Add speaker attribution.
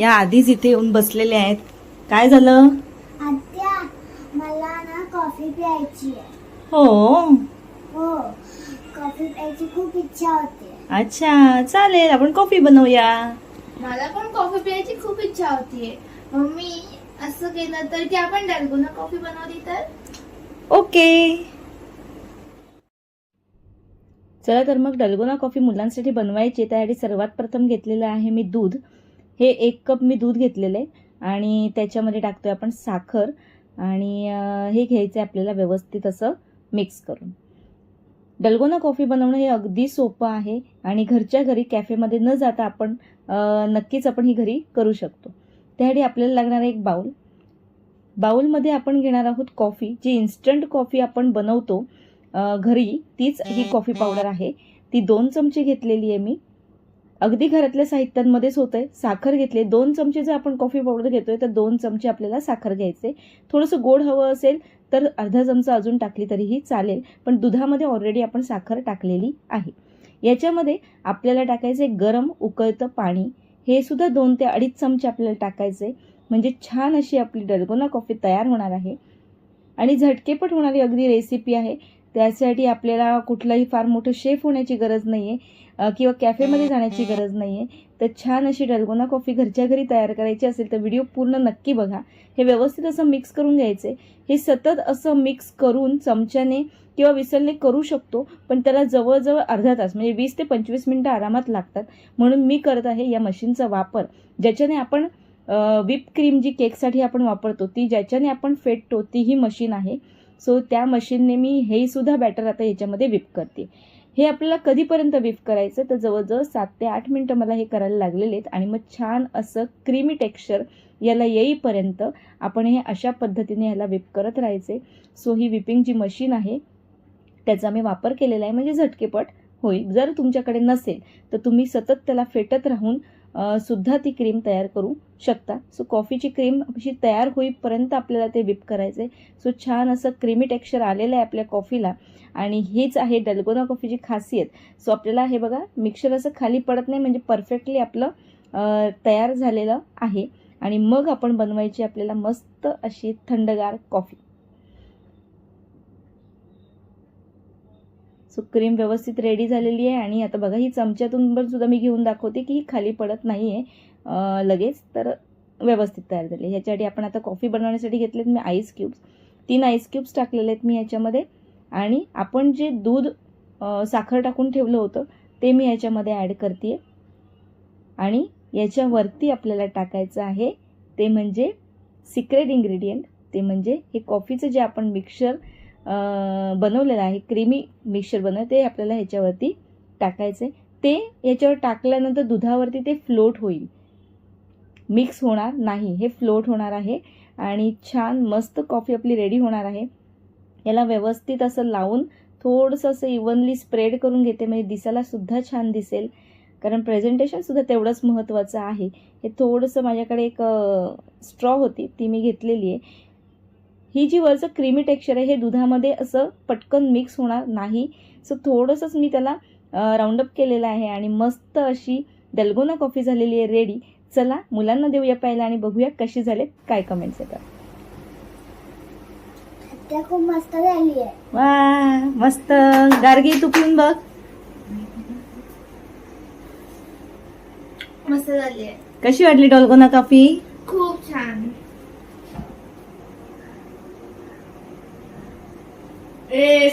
Speaker 1: या आधीच इथे येऊन बसलेले आहेत. काय झालं?
Speaker 2: आत्या मला ना कॉफी प्यायची आहे.
Speaker 1: हो?
Speaker 2: हो कॉफी प्यायची खूप इच्छा होते.
Speaker 1: अच्छा चालेल आपण कॉफी बनवूया.
Speaker 3: मला पण कॉफी प्यायची खूप इच्छा होतीये. मम्मी असं केलं तर की आपण डालगोना कॉफी बनवली तर?
Speaker 1: ओके. चला तर मग डलगोना कॉफी मुलांसाठी बनवायची त्यासाठी सर्वात प्रथम घेतलेलं आहे मी दूध. हे एक कप मी दूध घेतलेलं आहे आणि त्याच्यामध्ये टाकतो आहे आपण साखर आणि हे घ्यायचं आहे आपल्याला व्यवस्थित असं मिक्स करून. डलगोना कॉफी बनवणं हे अगदी सोपं आहे आणि घरच्या घरी कॅफेमध्ये न जाता आपण नक्कीच आपण ही घरी करू शकतो. त्यासाठी आपल्याला लागणार एक बाउल. बाउलमध्ये आपण घेणार आहोत कॉफी जी इन्स्टंट कॉफी आपण बनवतो घरी तीच ही कॉफी पावडर आहे. ती दोन चमचे घेतलेली आहे मी. अगदी घरातल्या साहित्यांमध्येच होतंय. साखर घेतले दोन चमचे जर आपण कॉफी पावडर घेतोय तर दोन चमचे आपल्याला साखर घ्यायचे. थोडंसं गोड हवं असेल तर अर्धा चमचा अजून टाकली तरीही चालेल पण दुधामध्ये ऑलरेडी आपण साखर टाकलेली आहे. याच्यामध्ये आपल्याला टाकायचे गरम उकळतं पाणी. हे सुद्धा दोन ते अडीच चमचे आपल्याला टाकायचे म्हणजे छान अशी आपली डलगोना कॉफी तयार होणार आहे. आणि झटकेपट होणारी अगदी रेसिपी आहे. त्यासाठी आपल्याला कुठलाही फार मोठं शेफ होण्याची गरज नाही आहे किंवा कॅफेमध्ये जाण्याची गरज नाही आहे तर छान अशी डलगोना कॉफी घरच्या घरी तयार करायची असेल तर व्हिडिओ पूर्ण नक्की बघा. हे व्यवस्थित असं मिक्स करून घ्यायचे हे सतत असं मिक्स करून चमच्याने किंवा विसलने करू शकतो पण त्याला जवळजवळ अर्धा तास म्हणजे वीस ते पंचवीस मिनटं आरामात लागतात. म्हणून मी करत आहे या मशीनचा वापर. ज्याच्याने आपण विप क्रीम जी केकसाठी आपण वापरतो ती ज्याच्याने आपण फेटतो ती ही मशीन आहे. सो त्या मशीनने मी हे सुद्धा बॅटर आता याच्यामध्ये विप करते. हे आपल्याला कधीपर्यंत विप करायचं? तर जवळजवळ सात ते आठ मिनटं मला हे करायला लागलेले आहेत आणि मग छान असं क्रीमी टेक्स्चर याला येईपर्यंत आपण हे अशा पद्धतीने ह्याला विप करत राहायचे. सो ही विपिंग जी मशीन आहे त्याचा मी वापर केलेला आहे. म्हणजे झटकेपट होईल. जर तुमच्याकडे नसेल तर तुम्ही सतत त्याला फेटत राहून सुद्धा ती क्रीम तयार करू शकता. सो कॉफीची क्रीम अशी तयार होईपर्यंत आपल्याला ते विप करायचं आहे सो छान असं क्रीमी टेक्स्चर आलेलं आहे आपल्या कॉफीला आणि हीच आहे डलगोना कॉफीची खासियत. सो आपल्याला हे बघा मिक्सर असं खाली पडत नाही म्हणजे परफेक्टली आपलं तयार झालेलं आहे. आणि मग आपण बनवायची आपल्याला मस्त अशी थंडगार कॉफी सो क्रीम व्यवस्थित रेडी झालेली आहे आणि आता बघा ही चमच्यातून पण सुद्धा मी घेऊन दाखवते की ही खाली पडत नाही आहे लगेच तर व्यवस्थित तयार झाली ह्याच्यासाठी आपण आता कॉफी बनवण्यासाठी घेतलेत मी आईस क्यूब्स तीन आईस क्यूब्स टाकलेले आहेत मी ह्याच्यामध्ये. आणि आपण जे दूध साखर टाकून ठेवलं होतं ते मी ह्याच्यामध्ये ॲड करते आणि याच्यावरती आपल्याला टाकायचं आहे ते म्हणजे सिक्रेट इंग्रेडियंट ते म्हणजे हे कॉफीचं जे आपण मिक्सर बनवलेलं आहे. क्रीमी मिक्सर बनव ते आपल्याला ह्याच्यावरती टाकायचं आहे ते याच्यावर टाकल्यानंतर दुधावरती ते फ्लोट होईल. मिक्स होणार नाही. हे फ्लोट होणार आहे आणि छान मस्त कॉफी आपली रेडी होणार आहे. याला व्यवस्थित असं लावून थोडंसं असं इवनली स्प्रेड करून घेते. म्हणजे दिसायलासुद्धा छान दिसेल. कारण प्रेझेंटेशनसुद्धा तेवढंच महत्त्वाचं आहे. हे थोडंसं माझ्याकडे एक स्ट्रॉ होती ती मी घेतलेली आहे. ही जी वरचं क्रीमी टेक्स्चर आहे हे दुधामध्ये असं पटकन मिक्स होणार नाही. सो थोडंसंच मी त्याला राऊंडअप केलेलं आहे आणि मस्त अशी दलगोना कॉफी झालेली आहे रेडी चला मुलांना देऊया प्यायला आणि बघूया कशी झाले काय कमेंट्स येतात.
Speaker 2: खूप मस्त झाली आहे.
Speaker 1: वा मस्त. गार्गी तू पिऊन बघ.
Speaker 3: मस्त झाली आहे.
Speaker 1: कशी वाटली डॉल्गोना कॉफी
Speaker 3: Eh,